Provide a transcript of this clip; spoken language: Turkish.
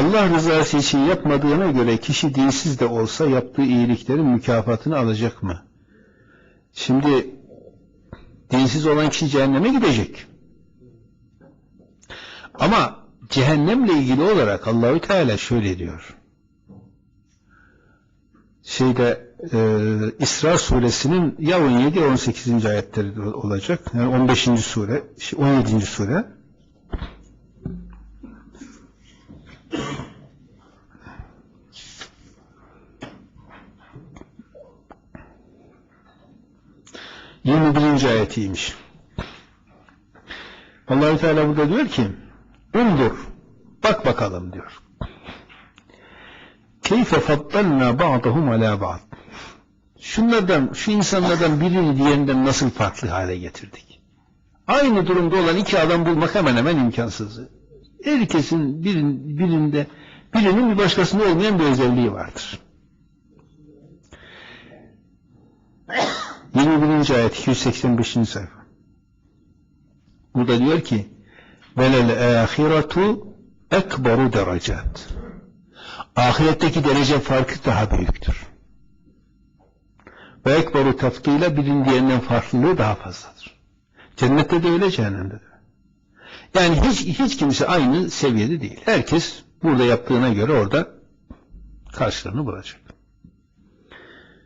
Allah rızası için yapmadığına göre kişi dinsiz de olsa yaptığı iyiliklerin mükafatını alacak mı? Şimdi dinsiz olan kişi cehenneme gidecek. Ama cehennemle ilgili olarak Allahü Teala şöyle diyor. Şeyde e, İsra suresinin ya 17 ya 18. ayetleri olacak. Yani 15. sure, 17. sure. Yirmi birinci ayetiymiş. Allahü Teala burada diyor ki Undur, bak bakalım diyor. Keyfe faddalna ba'dahum ala ba'd. Şunlardan, şu insanlardan birini diğerinden nasıl farklı hale getirdik? Aynı durumda olan iki adam bulmak hemen hemen imkansız. Herkesin birin, birinde, birinin bir başkasında olmayan bir özelliği vardır. 21. ayet 285. sayfa. Burada diyor ki velel ahiretu ekberu derecat. Ahiretteki derece farkı daha büyüktür. Ve ekberu taftiyle birinin diğerinden farklılığı daha fazladır. Cennette de öyle, cehennemde de. Yani hiç, hiç kimse aynı seviyede değil. Herkes burada yaptığına göre orada karşılığını bulacak.